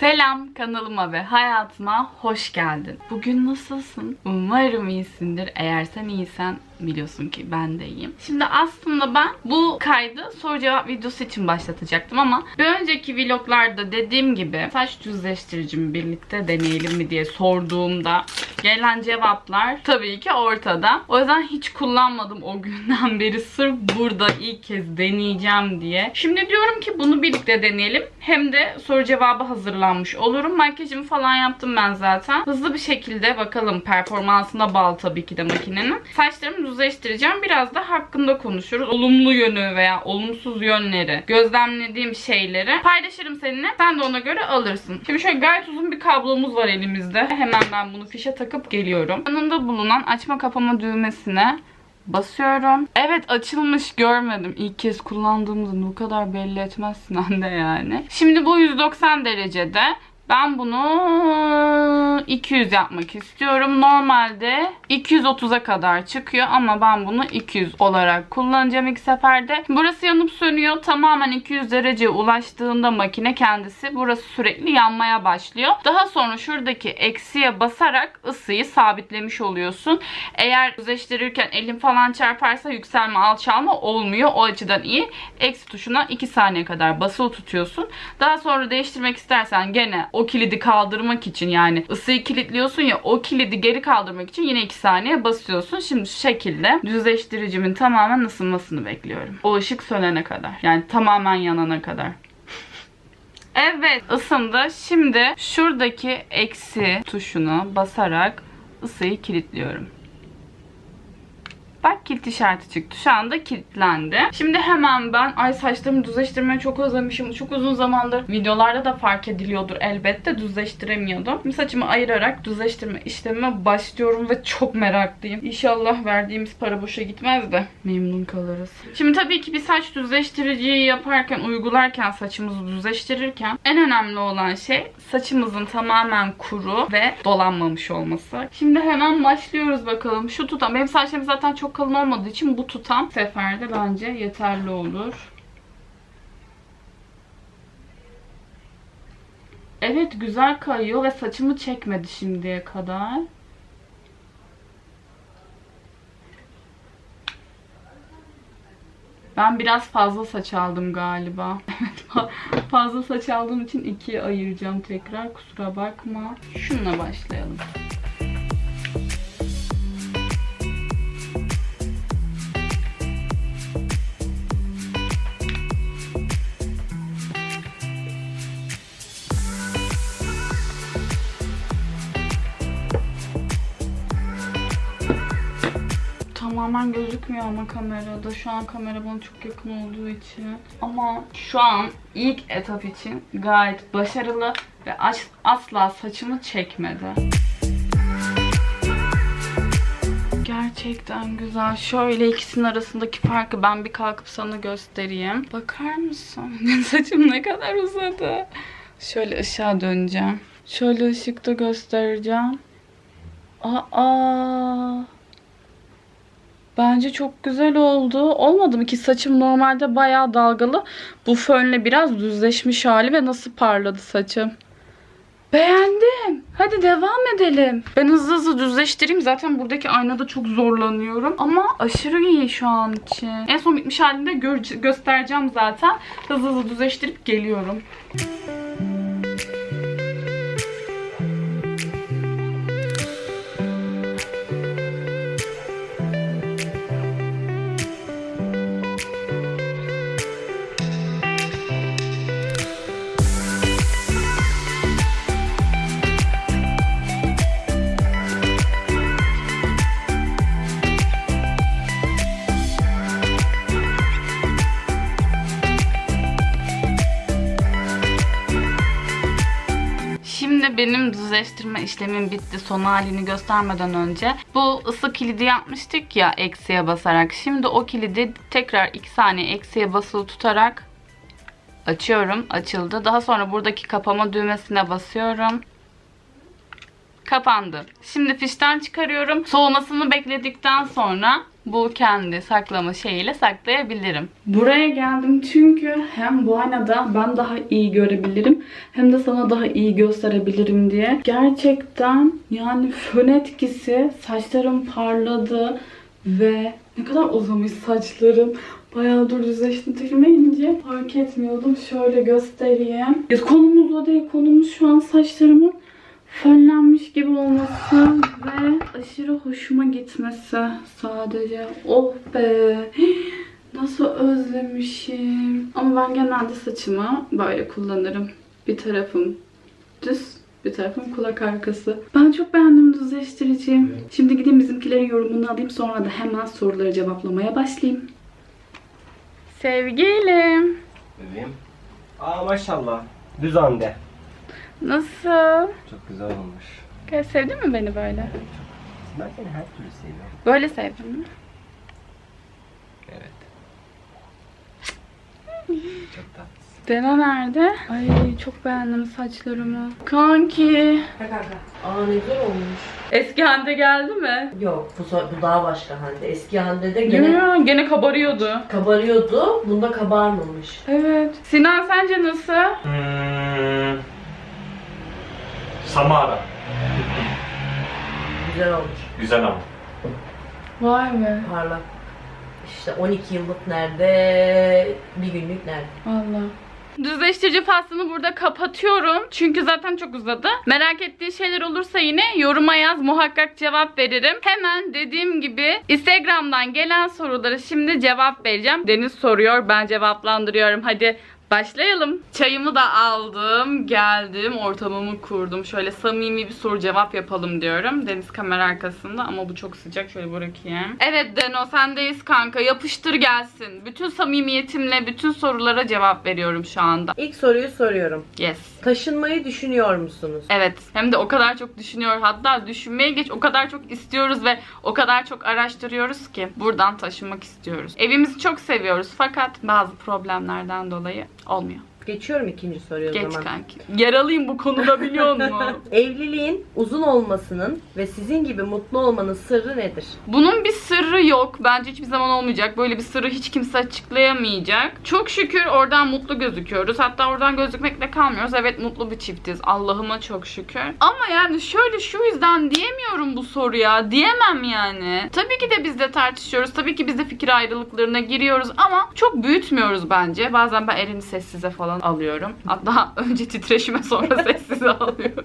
Selam kanalıma ve hayatıma hoş geldin. Bugün nasılsın? Umarım iyisindir. Eğer sen iyisen biliyorsun ki ben de iyiyim. Şimdi aslında ben bu kaydı soru cevap videosu için başlatacaktım ama bir önceki vloglarda dediğim gibi saç düzleştiricimi birlikte deneyelim mi diye sorduğumda gelen cevaplar tabii ki ortada. O yüzden hiç kullanmadım o günden beri sırf burada ilk kez deneyeceğim diye. Şimdi diyorum ki bunu birlikte deneyelim. Hem de soru cevabı hazırlanmış olurum. Makyajımı falan yaptım ben zaten. Hızlı bir şekilde bakalım performansına bağlı tabii ki de makinenin. Saçlarımı düzleştireceğim. Biraz da hakkında konuşuruz. Olumlu yönü veya olumsuz yönleri, gözlemlediğim şeyleri paylaşırım seninle. Sen de ona göre alırsın. Şimdi şöyle gayet uzun bir kablomuz var elimizde. Hemen ben bunu fişe takıp geliyorum. Yanında bulunan açma kapama düğmesine basıyorum. Evet açılmış görmedim. İlk kez kullandığımızda bu kadar belli etmezsin anne yani. Şimdi bu 190 derecede. Ben bunu 200 yapmak istiyorum. Normalde 230'a kadar çıkıyor ama ben bunu 200 olarak kullanacağım ilk seferde. Burası yanıp sönüyor. Tamamen 200 dereceye ulaştığında makine kendisi burası sürekli yanmaya başlıyor. Daha sonra şuradaki eksiye basarak ısıyı sabitlemiş oluyorsun. Eğer düzleştirirken elin falan çarparsa yükselme alçalma olmuyor. O açıdan iyi. Eksi tuşuna 2 saniye kadar basılı tutuyorsun. Daha sonra değiştirmek istersen gene kilidi kaldırmak için yani ısıyı kilitliyorsun ya o kilidi geri kaldırmak için yine 2 saniye basıyorsun. Şimdi şu şekilde düzleştiricimin tamamen ısınmasını bekliyorum. O ışık sönene kadar. Yani tamamen yanana kadar. Evet ısındı. Şimdi şuradaki eksi tuşuna basarak ısıyı kilitliyorum. Bak kilit işareti çıktı. Şu anda kilitlendi. Şimdi hemen ben ay saçlarımı düzleştirmeyi çok özlemişim. Çok uzun zamandır videolarda da fark ediliyordur elbette. Düzleştiremiyordum. Şimdi saçımı ayırarak düzleştirme işlemime başlıyorum ve çok meraklıyım. İnşallah verdiğimiz para boşa gitmez de memnun kalırız. Şimdi tabii ki bir saç düzleştiriciyi yaparken, uygularken, saçımızı düzleştirirken en önemli olan şey saçımızın tamamen kuru ve dolanmamış olması. Şimdi hemen başlıyoruz bakalım. Şu tutam. Benim saçlarım zaten çok kalın olmadığı için bu tutam seferde bence yeterli olur. Evet güzel kayıyor ve saçımı çekmedi şimdiye kadar. Ben biraz fazla saç aldım galiba. Evet fa- fazla saç aldığım için ikiye ayıracağım tekrar. Kusura bakma. Şununla başlayalım. Tamamen gözükmüyor ama kamerada. Şu an kamera bana çok yakın olduğu için. Ama şu an ilk etap için gayet başarılı ve as- asla saçımı çekmedi. Gerçekten güzel. Şöyle ikisinin arasındaki farkı ben bir kalkıp sana göstereyim. Bakar mısın? Saçım ne kadar uzadı. Şöyle ışığa döneceğim. Şöyle ışıkta göstereceğim. Aa! Bence çok güzel oldu. Olmadı mı ki saçım normalde bayağı dalgalı. Bu fönle biraz düzleşmiş hali ve nasıl parladı saçım. Beğendim. Hadi devam edelim. Ben hızlı hızlı düzleştireyim. Zaten buradaki aynada çok zorlanıyorum. Ama aşırı iyi şu an için. En son bitmiş halinde gör- göstereceğim zaten. Hızlı hızlı düzleştirip geliyorum. Şimdi benim düzleştirme işlemim bitti. Son halini göstermeden önce. Bu ısı kilidi yapmıştık ya eksiye basarak. Şimdi o kilidi tekrar 2 saniye eksiye basılı tutarak açıyorum. Açıldı. Daha sonra buradaki kapama düğmesine basıyorum. Kapandı. Şimdi fişten çıkarıyorum. Soğumasını bekledikten sonra bu kendi saklama şeyiyle saklayabilirim. Buraya geldim çünkü hem bu aynada ben daha iyi görebilirim hem de sana daha iyi gösterebilirim diye. Gerçekten yani fön etkisi saçlarım parladı ve ne kadar uzamış saçlarım. Bayağıdır düzleştirilmeyince fark etmiyordum. Şöyle göstereyim. Ya konumuz o değil. Konumuz şu an saçlarımın fönlenmiş gibi olması ve aşırı hoşuma gitmesi sadece. Oh be. Nasıl özlemişim. Ama ben genelde saçımı böyle kullanırım. Bir tarafım düz, bir tarafım kulak arkası. Ben çok beğendim düzleştiriciyim. Şimdi gideyim bizimkilerin yorumunu alayım. Sonra da hemen soruları cevaplamaya başlayayım. Sevgilim. Bebeğim. Aa maşallah. Düz ande. Nasıl? Çok güzel olmuş. Kız Sevdin mi beni böyle? Ben seni her türlü seviyorum. Böyle sevdin mi? Evet. Çok tatlısın. Dena nerede? Ay çok beğendim saçlarımı. Kanki. Aa ne güzel olmuş. Eski Hande geldi mi? Yok bu, so- bu daha başka Hande. Eski Hande'de gene mi? Gene kabarıyordu. kabarıyordu. Bunda kabarmamış. Evet. Sinan sence nasıl? Hmm. Samara. Güzel olmuş. Güzel ama. Vay be. Parlak. İşte 12 yıllık nerede? Bir günlük nerede? Valla. Düzleştirici faslını burada kapatıyorum. Çünkü zaten çok uzadı. Merak ettiği şeyler olursa yine yoruma yaz. Muhakkak cevap veririm. Hemen dediğim gibi Instagram'dan gelen soruları şimdi cevap vereceğim. Deniz soruyor. Ben cevaplandırıyorum. Hadi Başlayalım. Çayımı da aldım, geldim, ortamımı kurdum. Şöyle samimi bir soru cevap yapalım diyorum. Deniz kamera arkasında ama bu çok sıcak. Şöyle bırakayım. Evet Deno sendeyiz kanka. Yapıştır gelsin. Bütün samimiyetimle bütün sorulara cevap veriyorum şu anda. İlk soruyu soruyorum. Yes. Taşınmayı düşünüyor musunuz? Evet. Hem de o kadar çok düşünüyor. Hatta düşünmeye geç o kadar çok istiyoruz ve o kadar çok araştırıyoruz ki buradan taşınmak istiyoruz. Evimizi çok seviyoruz fakat bazı problemlerden dolayı olmuyor. Geçiyorum ikinci soruyu o Geç zaman. kanki. Yaralıyım bu konuda biliyor musun? Evliliğin uzun olmasının ve sizin gibi mutlu olmanın sırrı nedir? Bunun bir sırrı yok. Bence hiçbir zaman olmayacak. Böyle bir sırrı hiç kimse açıklayamayacak. Çok şükür oradan mutlu gözüküyoruz. Hatta oradan gözükmekle kalmıyoruz. Evet mutlu bir çiftiz. Allah'ıma çok şükür. Ama yani şöyle şu yüzden diyemiyorum bu soruya. Diyemem yani. Tabii ki de biz de tartışıyoruz. Tabii ki biz de fikir ayrılıklarına giriyoruz ama çok büyütmüyoruz bence. Bazen ben elini sessize falan alıyorum. Hatta önce titreşime sonra sessize alıyorum.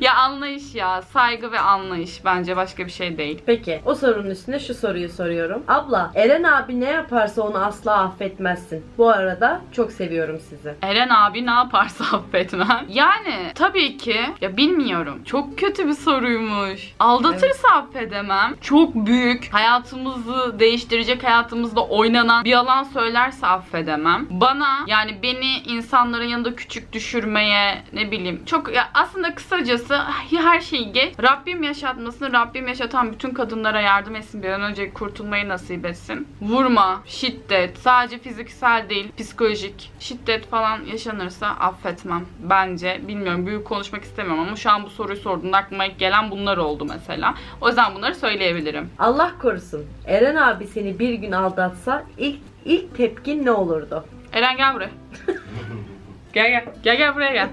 ya anlayış ya. Saygı ve anlayış bence başka bir şey değil. Peki o sorunun üstüne şu soruyu soruyorum. Abla Eren abi ne yaparsa onu asla affetmezsin. Bu arada çok seviyorum sizi. Eren abi ne yaparsa affetmem. Yani tabii ki ya bilmiyorum. Çok kötü bir soruymuş. Aldatırsa affedemem. Çok büyük hayatımızı değiştirecek hayatımızda oynanan bir yalan söylerse affedemem. Bana yani beni insanların yanında küçük düşürmeye ne bileyim çok ya aslında kısacası her şeyi geç. Rabbim yaşatmasını Rabbim yaşatan bütün kadınlara yardım etsin. Bir an önce kurtulmayı nasip etsin. Vurma, şiddet, sadece fiziksel değil, psikolojik şiddet falan yaşanırsa affetmem. Bence bilmiyorum büyük konuşmak istemiyorum ama şu an bu soruyu sorduğunda aklıma ilk gelen bunlar oldu mesela. O yüzden bunları söyleyebilirim. Allah korusun. Eren abi seni bir gün aldatsa ilk ilk tepkin ne olurdu? Eren gel buraya. gel gel. Gel gel buraya gel.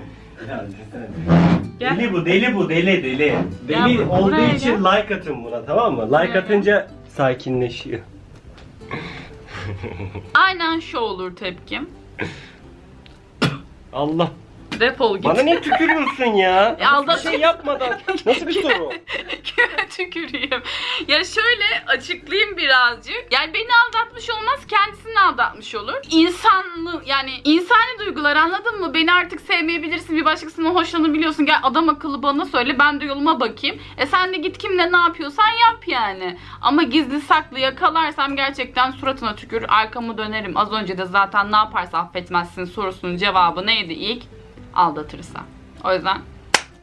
Gel. Deli bu, deli bu, deli, deli. Deli bu- olduğu buraya için like atın buna tamam mı? Like atınca sakinleşiyor. Aynen şu olur tepkim. Allah. Defol git. Bana niye tükürüyorsun ya? Aldat- Bir şey yapmadan. Nasıl bir soru? Kime tüküreyim? Ya şöyle açıklayayım birazcık. Yani beni aldatmış olmaz, kendisini aldatmış olur. İnsanlı yani insani duygular anladın mı? Beni artık sevmeyebilirsin, bir başkasından hoşlanabiliyorsun. Gel adam akıllı bana söyle, ben de yoluma bakayım. E sen de git kimle ne yapıyorsan yap yani. Ama gizli saklı yakalarsam gerçekten suratına tükür, arkamı dönerim. Az önce de zaten ne yaparsa affetmezsin sorusunun cevabı neydi ilk? Aldatırsa. O yüzden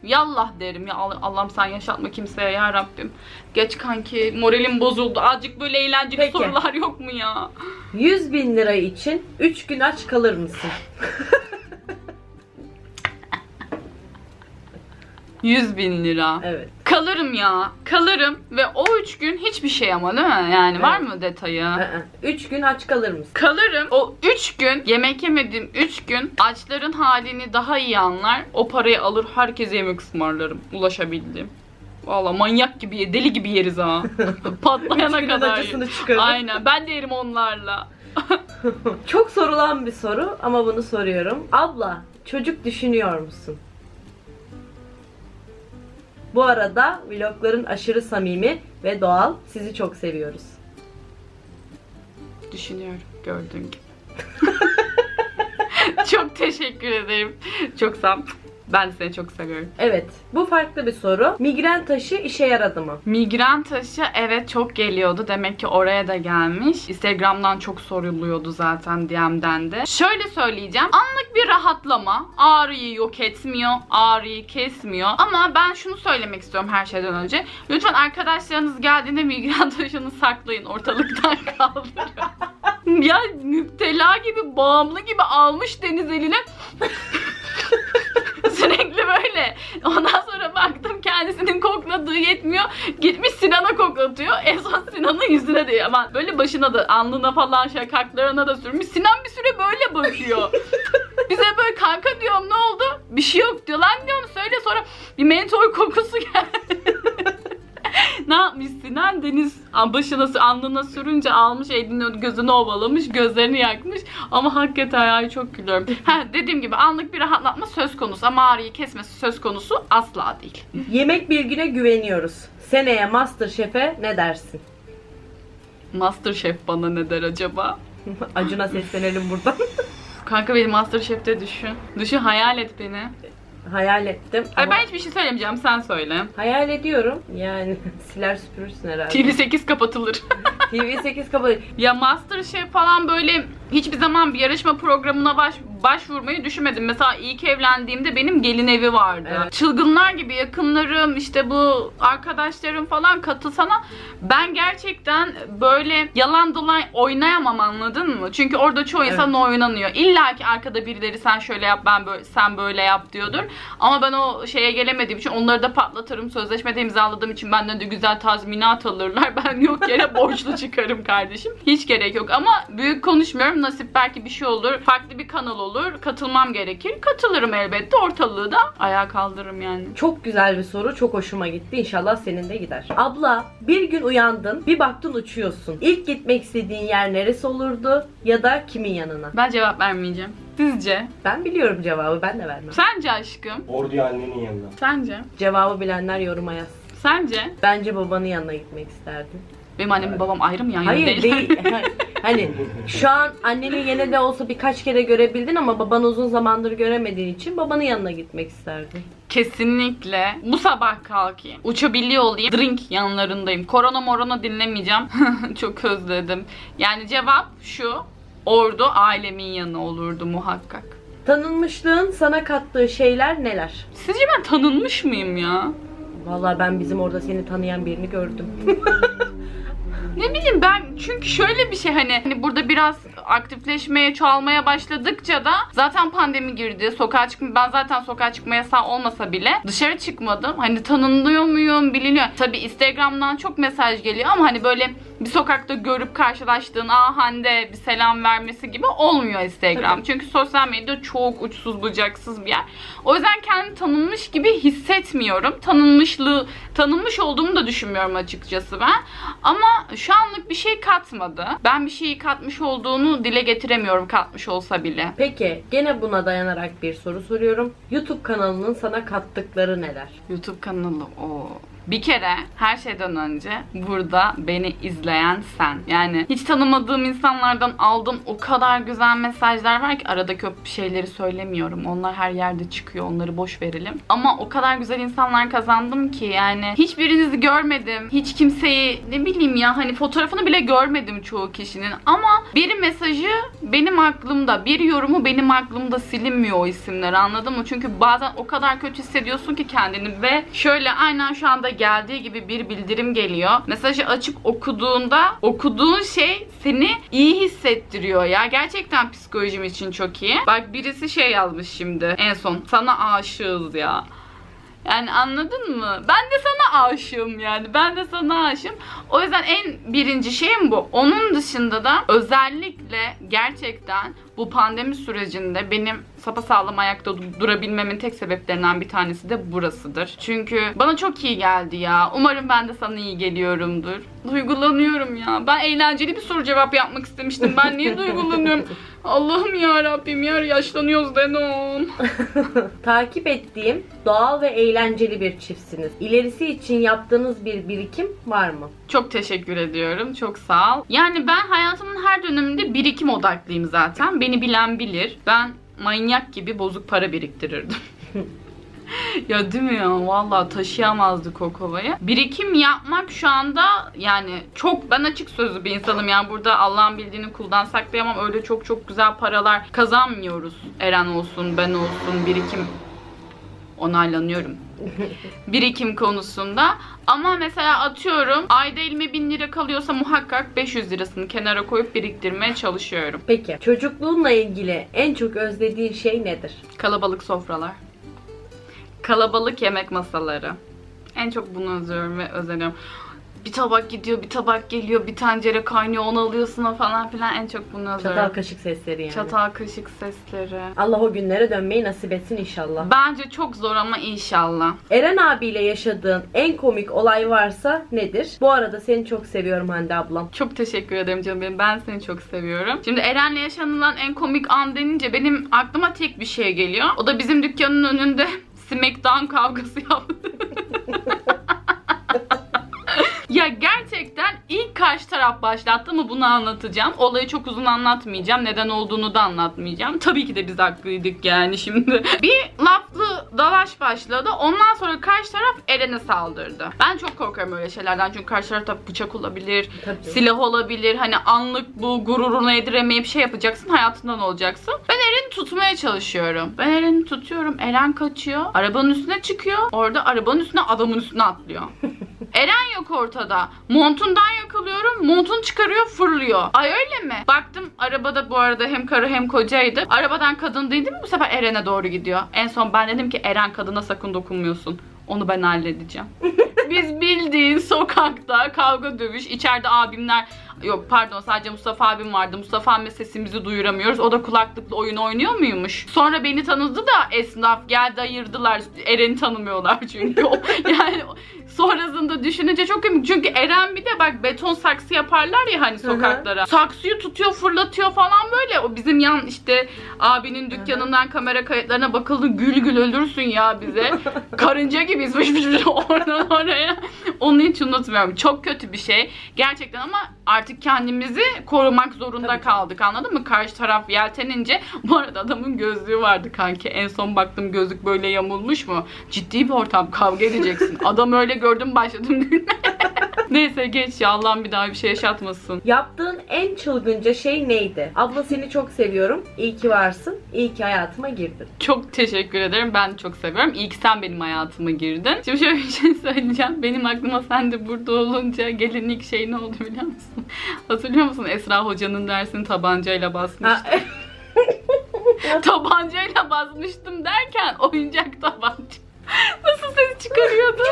Yallah derim ya All- Allah'ım sen yaşatma kimseye ya Rabbim. Geç kanki moralim bozuldu. Azıcık böyle eğlenceli Peki. sorular yok mu ya? 100 bin lira için 3 gün aç kalır mısın? 100 bin lira. Evet. Kalırım ya. Kalırım ve o üç gün hiçbir şey ama değil mi? Yani var mı detayı? Aa, Üç gün aç kalır mısın? Kalırım. O 3 gün yemek yemediğim 3 gün açların halini daha iyi anlar. O parayı alır herkese yemek ısmarlarım. Ulaşabildiğim. Valla manyak gibi ye- deli gibi yeriz ha. Patlayana Üç günün kadar. acısını çıkarır. Aynen ben de yerim onlarla. Çok sorulan bir soru ama bunu soruyorum. Abla çocuk düşünüyor musun? Bu arada vlogların aşırı samimi ve doğal. Sizi çok seviyoruz. Düşünüyorum gördüğün gibi. çok teşekkür ederim. Çok sağ ol. Ben de seni çok seviyorum. Evet, bu farklı bir soru. Migren taşı işe yaradı mı? Migren taşı evet çok geliyordu. Demek ki oraya da gelmiş. Instagram'dan çok soruluyordu zaten DM'den de. Şöyle söyleyeceğim. Anlık bir rahatlama. Ağrıyı yok etmiyor. Ağrıyı kesmiyor. Ama ben şunu söylemek istiyorum her şeyden önce. Lütfen arkadaşlarınız geldiğinde migren taşını saklayın. Ortalıktan kaldırın. ya müptela gibi, bağımlı gibi almış deniz eline. Sürekli böyle. Ondan sonra baktım kendisinin kokladığı yetmiyor. Gitmiş Sinan'a koklatıyor. En son Sinan'ın yüzüne de ama böyle başına da alnına falan şakaklarına da sürmüş. Sinan bir süre böyle bakıyor. Bize böyle kanka diyorum ne oldu? Bir şey yok diyor. Lan diyorum söyle sonra bir mentol kokusu geldi. Ne yapmış Sinan? Deniz başına alnına sürünce almış elini gözünü ovalamış gözlerini yakmış ama hakikaten ay çok gülüyorum. Ha, dediğim gibi anlık bir rahatlatma söz konusu ama ağrıyı kesmesi söz konusu asla değil. Yemek bilgine güveniyoruz. Seneye Masterchef'e ne dersin? Masterchef bana ne der acaba? Acun'a seslenelim buradan. Kanka beni Masterchef'te düşün. Düşün hayal et beni. Hayal ettim. Ay ama ben hiçbir şey söylemeyeceğim sen söyle. Hayal ediyorum. Yani siler süpürürsün herhalde. TV8 kapatılır. TV8 kabul. Ya Masterchef falan böyle hiçbir zaman bir yarışma programına baş, başvurmayı düşünmedim. Mesela ilk evlendiğimde benim gelin evi vardı. Evet. Çılgınlar gibi yakınlarım işte bu arkadaşlarım falan katılsana ben gerçekten böyle yalan dolan oynayamam anladın mı? Çünkü orada çoğu insan oynanıyor. İlla ki arkada birileri sen şöyle yap ben böyle sen böyle yap diyordur. Ama ben o şeye gelemediğim için onları da patlatırım. Sözleşmede imzaladığım için benden de güzel tazminat alırlar. Ben yok yere borçlu çıkarım kardeşim. Hiç gerek yok ama büyük konuşmuyorum. Nasip belki bir şey olur. Farklı bir kanal olur. Katılmam gerekir. Katılırım elbette. Ortalığı da ayağa kaldırırım yani. Çok güzel bir soru. Çok hoşuma gitti. İnşallah senin de gider. Abla bir gün uyandın. Bir baktın uçuyorsun. İlk gitmek istediğin yer neresi olurdu? Ya da kimin yanına? Ben cevap vermeyeceğim. Sizce? Ben biliyorum cevabı. Ben de vermem. Sence aşkım? Orduya annenin yanına. Sence? Cevabı bilenler yoruma yazsın. Sence? Bence babanın yanına gitmek isterdim. Benim annem babam ayrı mı yan yana Hayır değil? hani şu an anneni yine de olsa birkaç kere görebildin ama babanı uzun zamandır göremediğin için babanın yanına gitmek isterdin. Kesinlikle. Bu sabah kalkayım. Uçabiliyor olayım. Drink yanlarındayım. Korona morona dinlemeyeceğim. Çok özledim. Yani cevap şu. Ordu ailemin yanı olurdu muhakkak. Tanınmışlığın sana kattığı şeyler neler? Sizce ben tanınmış mıyım ya? Vallahi ben bizim orada seni tanıyan birini gördüm. Ne bileyim ben çünkü şöyle bir şey hani, hani burada biraz aktifleşmeye çoğalmaya başladıkça da zaten pandemi girdi. Sokağa çıkma ben zaten sokağa çıkma yasağı olmasa bile dışarı çıkmadım. Hani tanınıyor muyum biliniyor. Tabi Instagram'dan çok mesaj geliyor ama hani böyle bir sokakta görüp karşılaştığın aa Hande bir selam vermesi gibi olmuyor Instagram. Tabii. Çünkü sosyal medya çok uçsuz bucaksız bir yer. O yüzden kendimi tanınmış gibi hissetmiyorum. Tanınmışlığı, tanınmış olduğumu da düşünmüyorum açıkçası ben. Ama şu anlık bir şey katmadı. Ben bir şeyi katmış olduğunu dile getiremiyorum katmış olsa bile. Peki gene buna dayanarak bir soru soruyorum. YouTube kanalının sana kattıkları neler? YouTube kanalı o. Bir kere her şeyden önce burada beni izleyen sen. Yani hiç tanımadığım insanlardan aldığım o kadar güzel mesajlar var ki arada kötü şeyleri söylemiyorum. Onlar her yerde çıkıyor. Onları boş verelim. Ama o kadar güzel insanlar kazandım ki yani hiçbirinizi görmedim. Hiç kimseyi ne bileyim ya hani fotoğrafını bile görmedim çoğu kişinin. Ama bir mesajı benim aklımda, bir yorumu benim aklımda silinmiyor o isimler anladın mı? Çünkü bazen o kadar kötü hissediyorsun ki kendini ve şöyle aynen şu anda geldiği gibi bir bildirim geliyor. Mesajı açıp okuduğunda okuduğun şey seni iyi hissettiriyor ya. Gerçekten psikolojim için çok iyi. Bak birisi şey yazmış şimdi en son. Sana aşığız ya. Yani anladın mı? Ben de sana aşığım yani. Ben de sana aşığım. O yüzden en birinci şeyim bu. Onun dışında da özellikle gerçekten bu pandemi sürecinde benim sapasağlam ayakta du- durabilmemin tek sebeplerinden bir tanesi de burasıdır. Çünkü bana çok iyi geldi ya. Umarım ben de sana iyi geliyorumdur. Duygulanıyorum ya. Ben eğlenceli bir soru cevap yapmak istemiştim. Ben niye duygulanıyorum? Allah'ım ya Rabbim ya yaşlanıyoruz dedim. Takip ettiğim doğal ve eğlenceli bir çiftsiniz. İlerisi için yaptığınız bir birikim var mı? Çok teşekkür ediyorum. Çok sağ ol. Yani ben hayatımın her döneminde birikim odaklıyım zaten. Beni bilen bilir. Ben manyak gibi bozuk para biriktirirdim. ya değil mi ya? Vallahi taşıyamazdık o kovayı. Birikim yapmak şu anda yani çok ben açık sözlü bir insanım. Yani burada Allah'ın bildiğini kuldan saklayamam. Öyle çok çok güzel paralar kazanmıyoruz. Eren olsun, ben olsun, birikim onaylanıyorum birikim konusunda. Ama mesela atıyorum ayda elime 1000 lira kalıyorsa muhakkak 500 lirasını kenara koyup biriktirmeye çalışıyorum. Peki çocukluğunla ilgili en çok özlediğin şey nedir? Kalabalık sofralar. Kalabalık yemek masaları. En çok bunu özlüyorum ve özeniyorum. Bir tabak gidiyor, bir tabak geliyor, bir tencere kaynıyor, onu alıyorsun falan filan. En çok bunu özlüyorum. Çatal kaşık sesleri yani. Çatal kaşık sesleri. Allah o günlere dönmeyi nasip etsin inşallah. Bence çok zor ama inşallah. Eren abiyle yaşadığın en komik olay varsa nedir? Bu arada seni çok seviyorum Hande ablam. Çok teşekkür ederim canım benim. Ben seni çok seviyorum. Şimdi Eren'le yaşanılan en komik an denince benim aklıma tek bir şey geliyor. O da bizim dükkanın önünde Smackdown kavgası yaptı. Ya gerçekten ilk karşı taraf başlattı mı bunu anlatacağım. Olayı çok uzun anlatmayacağım. Neden olduğunu da anlatmayacağım. Tabii ki de biz haklıydık yani şimdi. Bir laflı dalaş başladı. Ondan sonra karşı taraf Eren'e saldırdı. Ben çok korkarım öyle şeylerden. Çünkü karşı tarafta bıçak olabilir, Tabii. silah olabilir. Hani anlık bu gururunu yediremeyip şey yapacaksın. Hayatından olacaksın. Ben Eren'i tutmaya çalışıyorum. Ben Eren'i tutuyorum. Eren kaçıyor. Arabanın üstüne çıkıyor. Orada arabanın üstüne adamın üstüne atlıyor. Eren yok ortada. Montundan yakalıyorum. Montunu çıkarıyor fırlıyor. Ay öyle mi? Baktım arabada bu arada hem karı hem kocaydı. Arabadan kadın değil mi bu sefer Eren'e doğru gidiyor. En son ben dedim ki Eren kadına sakın dokunmuyorsun. Onu ben halledeceğim. Biz bildiğin sokakta kavga dövüş. içeride abimler Yok pardon sadece Mustafa abim vardı. Mustafa abimle sesimizi duyuramıyoruz. O da kulaklıkla oyun oynuyor muymuş? Sonra beni tanıdı da esnaf geldi ayırdılar. Eren'i tanımıyorlar çünkü. Yani sonrasında düşününce çok komik. Çünkü Eren bir de bak beton saksı yaparlar ya hani sokaklara. Saksıyı tutuyor fırlatıyor falan böyle. O bizim yan işte abinin dükkanından kamera kayıtlarına bakıldı. Gül gül ölürsün ya bize. Karınca gibiyiz oradan oraya. Onu hiç unutmuyorum. Çok kötü bir şey. Gerçekten ama artık kendimizi korumak zorunda Tabii. kaldık anladın mı? Karşı taraf yeltenince bu arada adamın gözlüğü vardı kanki. En son baktım gözlük böyle yamulmuş mu? Ciddi bir ortam kavga edeceksin. Adam öyle gördüm başladım gülmeye. Neyse geç ya Allah'ım bir daha bir şey yaşatmasın. Yaptığın en çılgınca şey neydi? Abla seni çok seviyorum. İyi ki varsın. İyi ki hayatıma girdin. Çok teşekkür ederim. Ben çok seviyorum. İyi ki sen benim hayatıma girdin. Şimdi şöyle bir şey söyleyeceğim. Benim aklıma sen de burada olunca gelen ilk şey ne oldu biliyor musun? Hatırlıyor musun? Esra hocanın dersini tabancayla basmıştı. Tabancayla basmıştım derken oyuncak tabanca. Nasıl ses çıkarıyordu?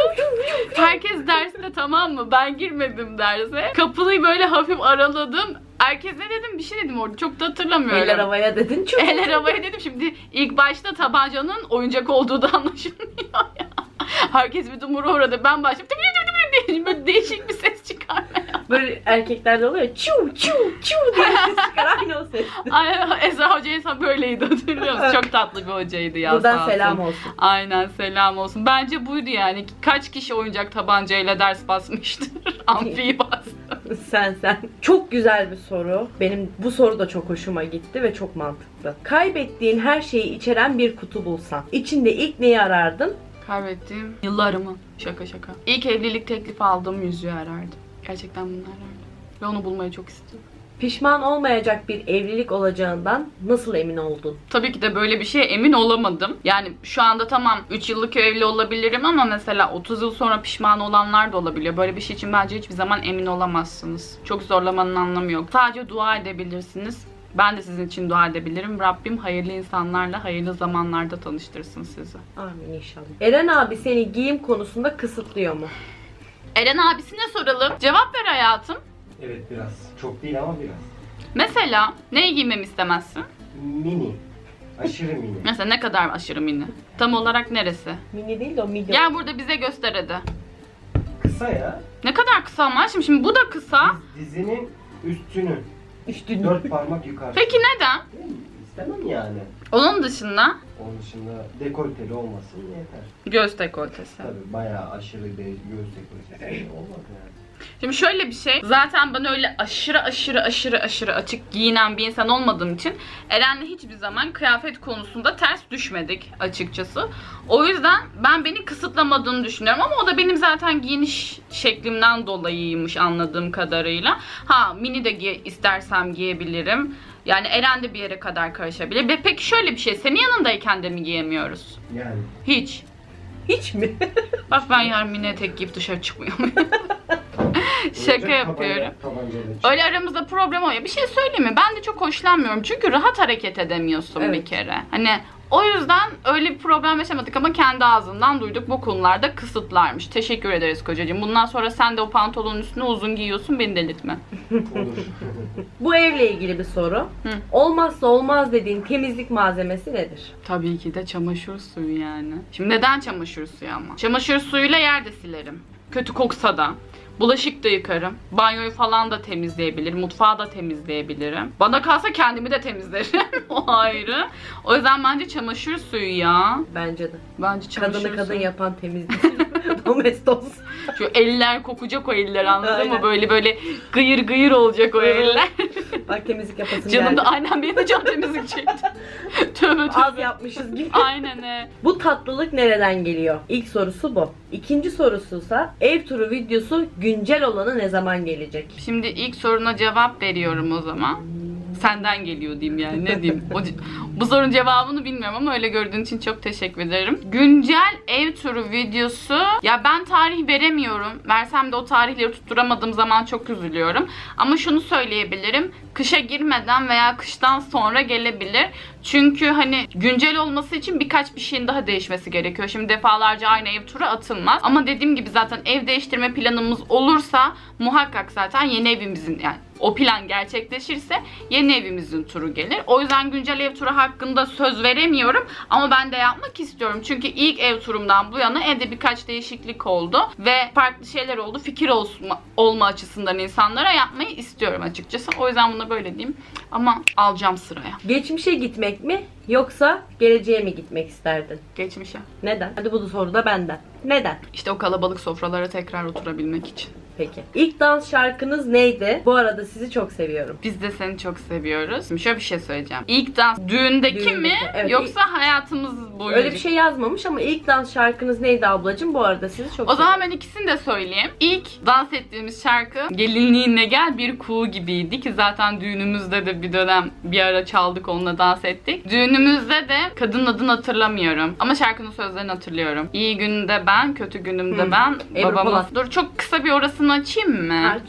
Herkes derste tamam mı? Ben girmedim derse. Kapıyı böyle hafif araladım. Herkes ne dedim? Bir şey dedim orada. Çok da hatırlamıyorum. Eller havaya dedin. Çok Eller havaya dedim. Şimdi ilk başta tabancanın oyuncak olduğu da anlaşılmıyor ya. Herkes bir dumura uğradı. Ben başladım. Böyle değişik bir ses çıkarmaya. Böyle erkeklerde oluyor. Çiu çiu çiu diye ses çıkar. Aynı o ses. Ay, Esra Hoca insan böyleydi hatırlıyor musun? Çok tatlı bir hocaydı ya. sağ Buradan olsun. selam olsun. Aynen selam olsun. Bence buydu yani. Kaç kişi oyuncak tabancayla ders basmıştır? Amfiyi bastı. Sen sen. Çok güzel bir soru. Benim bu soru da çok hoşuma gitti ve çok mantıklı. Kaybettiğin her şeyi içeren bir kutu bulsan. İçinde ilk neyi arardın? Kaybettiğim yıllarımı. Şaka şaka. İlk evlilik teklifi aldığım yüzüğü arardım. Gerçekten bunu arardım. Ve onu bulmayı çok istiyorum. Pişman olmayacak bir evlilik olacağından nasıl emin oldun? Tabii ki de böyle bir şeye emin olamadım. Yani şu anda tamam 3 yıllık evli olabilirim ama mesela 30 yıl sonra pişman olanlar da olabiliyor. Böyle bir şey için bence hiçbir zaman emin olamazsınız. Çok zorlamanın anlamı yok. Sadece dua edebilirsiniz. Ben de sizin için dua edebilirim. Rabbim hayırlı insanlarla hayırlı zamanlarda tanıştırsın sizi. Amin inşallah. Eren abi seni giyim konusunda kısıtlıyor mu? Eren abisine soralım. Cevap ver hayatım. Evet biraz. Çok değil ama biraz. Mesela neyi giymemi istemezsin? Mini. Aşırı mini. Mesela ne kadar aşırı mini? Tam olarak neresi? Mini değil de o medium. Gel burada bize göster hadi. Kısa ya. Ne kadar kısa ama şimdi, şimdi bu da kısa. Diz- Dizinin üstünü. Üstünü. Dört parmak yukarı. Peki neden? İstemem yani. Onun dışında Onun dışında dekolteli olmasın yeter. göz dekoltesi. Tabii bayağı aşırı de göz dekoltesi olmaz yani. Şimdi şöyle bir şey. Zaten ben öyle aşırı aşırı aşırı aşırı açık giyinen bir insan olmadığım için Eren'le hiçbir zaman kıyafet konusunda ters düşmedik açıkçası. O yüzden ben beni kısıtlamadığını düşünüyorum ama o da benim zaten giyiniş şeklimden dolayıymış anladığım kadarıyla. Ha mini de giy istersem giyebilirim. Yani Eren de bir yere kadar karışabilir. Ve peki şöyle bir şey. Senin yanındayken de mi giyemiyoruz? Yani Hiç. Hiç mi? Bak ben yarın mini etek giyip dışarı çıkmıyor muyum? Şaka yapıyorum. Öyle aramızda problem oluyor. Bir şey söyleyeyim mi? Ben de çok hoşlanmıyorum. Çünkü rahat hareket edemiyorsun Evet. bir kere. Hani o yüzden öyle bir problem yaşamadık ama kendi ağzından duyduk bu konularda kısıtlarmış. Teşekkür ederiz kocacığım. Bundan sonra sen de o pantolonun üstüne uzun giyiyorsun beni delirtme. Olur. Bu evle ilgili bir soru. Hı. Olmazsa olmaz dediğin temizlik malzemesi nedir? Tabii ki de çamaşır suyu yani. Şimdi neden çamaşır suyu ama? Çamaşır suyuyla yer de silerim. Kötü koksa da. Bulaşık da yıkarım. Banyoyu falan da temizleyebilirim. Mutfağı da temizleyebilirim. Bana kalsa kendimi de temizlerim. o ayrı. O yüzden bence çamaşır suyu ya. Bence de. Bence çamaşır Kadını kadın suyu. yapan temizlik. Domestos. Şu eller kokacak o eller anladın Aynen. mı? Böyle böyle gıyır gıyır olacak o eller. Bak temizlik yapasın Canım geldi. da aynen benim de can temizlik çekti. tövbe Az tövbe. yapmışız gibi. Aynen he. Bu tatlılık nereden geliyor? İlk sorusu bu. İkinci sorusuysa ev turu videosu güncel olanı ne zaman gelecek? Şimdi ilk soruna cevap veriyorum o zaman. Senden geliyor diyeyim yani ne diyeyim. O, bu sorunun cevabını bilmiyorum ama öyle gördüğün için çok teşekkür ederim. Güncel ev turu videosu. Ya ben tarih veremiyorum. Versem de o tarihleri tutturamadığım zaman çok üzülüyorum. Ama şunu söyleyebilirim. Kışa girmeden veya kıştan sonra gelebilir. Çünkü hani güncel olması için birkaç bir şeyin daha değişmesi gerekiyor. Şimdi defalarca aynı ev turu atılmaz. Ama dediğim gibi zaten ev değiştirme planımız olursa muhakkak zaten yeni evimizin yani o plan gerçekleşirse yeni evimizin turu gelir. O yüzden güncel ev turu hakkında söz veremiyorum ama ben de yapmak istiyorum. Çünkü ilk ev turumdan bu yana evde birkaç değişiklik oldu ve farklı şeyler oldu. Fikir olma, olma açısından insanlara yapmayı istiyorum açıkçası. O yüzden buna böyle diyeyim ama alacağım sıraya. Geçmişe gitmek mi yoksa geleceğe mi gitmek isterdin? Geçmişe. Neden? Hadi bu soru da benden. Neden? İşte o kalabalık sofralara tekrar oturabilmek için. Peki. İlk dans şarkınız neydi? Bu arada sizi çok seviyorum. Biz de seni çok seviyoruz. Şimdi şöyle bir şey söyleyeceğim. İlk dans düğündeki, Düğündeki, mi evet. yoksa hayatımız boyunca? Öyle bir şey yazmamış ama ilk dans şarkınız neydi ablacığım? Bu arada sizi çok O zaman ben ikisini de söyleyeyim. İlk dans ettiğimiz şarkı Gelinliğinle Gel bir kuğu gibiydi ki zaten düğünümüzde de bir dönem bir ara çaldık onunla dans ettik. Düğünümüzde de kadının adını hatırlamıyorum ama şarkının sözlerini hatırlıyorum. İyi günde ben, kötü günümde Hı. ben. Ebru. Polat. Dur çok kısa bir orasını açayım mı? Aç.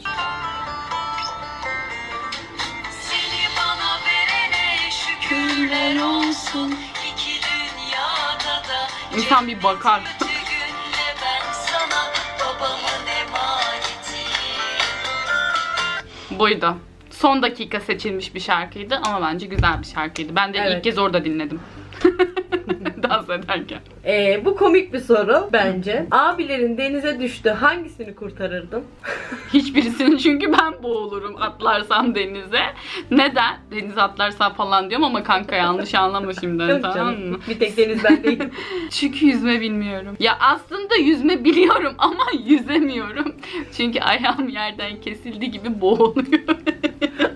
Seni bana verene şükürler olsun İki dünyada da İnsan bir bakar. Buydu. Son dakika seçilmiş bir şarkıydı ama bence güzel bir şarkıydı. Ben de Evet. ilk kez orada dinledim. dans ederken. Ee, bu komik bir soru bence. Abilerin denize düştü. Hangisini kurtarırdın? Hiçbirisini çünkü ben boğulurum atlarsam denize. Neden? Denize atlarsam falan diyorum ama kanka yanlış anlama şimdi Yok tamam canım. mı? Bir tek deniz ben değilim. Çünkü yüzme bilmiyorum. Ya aslında yüzme biliyorum ama yüzemiyorum. Çünkü ayağım yerden kesildi gibi boğuluyor.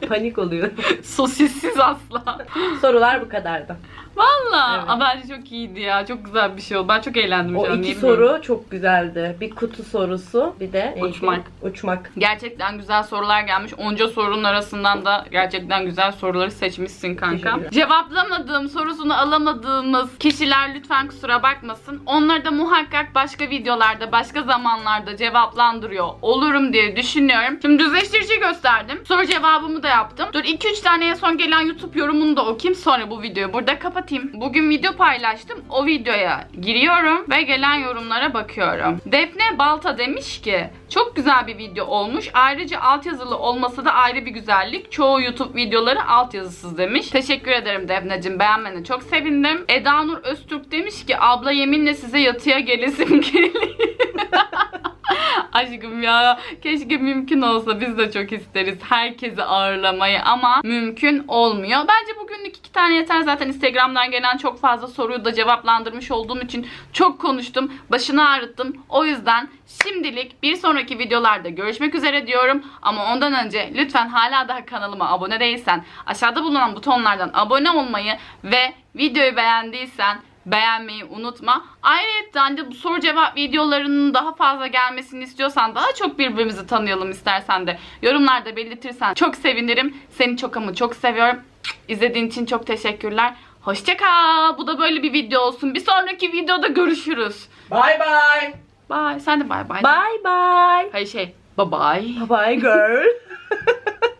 Panik oluyorum. Sosissiz asla. Sorular bu kadardı. Valla. Evet. Aa, Bence çok iyiydi ya. Çok güzel bir şey oldu. Ben çok eğlendim O şu an. iki niye bilmiyorum. soru çok güzeldi. Bir kutu sorusu, bir de neydi? Uçmak. Uçmak. Gerçekten güzel sorular gelmiş. Onca sorunun arasından da gerçekten güzel soruları seçmişsin kanka. Teşekkürler. Cevaplamadığım, sorusunu alamadığımız kişiler lütfen kusura bakmasın. Onları da muhakkak başka videolarda, başka zamanlarda cevaplandırıyor olurum diye düşünüyorum. Şimdi düzleştirici gösterdim. Soru cevabımı da yaptım. Dur 2-3 taneye son gelen YouTube yorumunu da okuyayım. Sonra bu videoyu burada kapatayım. Bugün video paylaştım. O videoya giriyorum ve gelen yorumlara bakıyorum. Defne Balta demiş ki çok güzel bir video olmuş. Ayrıca altyazılı olması da ayrı bir güzellik. Çoğu YouTube videoları altyazısız demiş. Teşekkür ederim Defne'cim. Beğenmene çok sevindim. Eda Nur Öztürk demiş ki abla yeminle size yatıya gelesim geliyor. Aşkım ya keşke mümkün olsa biz de çok isteriz herkesi ağırlamayı ama mümkün olmuyor. Bence bugünlük iki tane yeter zaten Instagram'dan gelen çok fazla soruyu da cevaplandırmış olduğum için çok konuştum. Başını ağrıttım. O yüzden şimdilik bir sonraki videolarda görüşmek üzere diyorum. Ama ondan önce lütfen hala daha kanalıma abone değilsen aşağıda bulunan butonlardan abone olmayı ve videoyu beğendiysen beğenmeyi unutma. Ayrıca de bu soru cevap videolarının daha fazla gelmesini istiyorsan, daha çok birbirimizi tanıyalım istersen de yorumlarda belirtirsen çok sevinirim. Seni çok ama çok seviyorum. İzlediğin için çok teşekkürler. Hoşça kal. Bu da böyle bir video olsun. Bir sonraki videoda görüşürüz. Bye bye. Bye. Sen de bye bye. Bye bye. Hayır şey. Bye bye. Bye bye girl.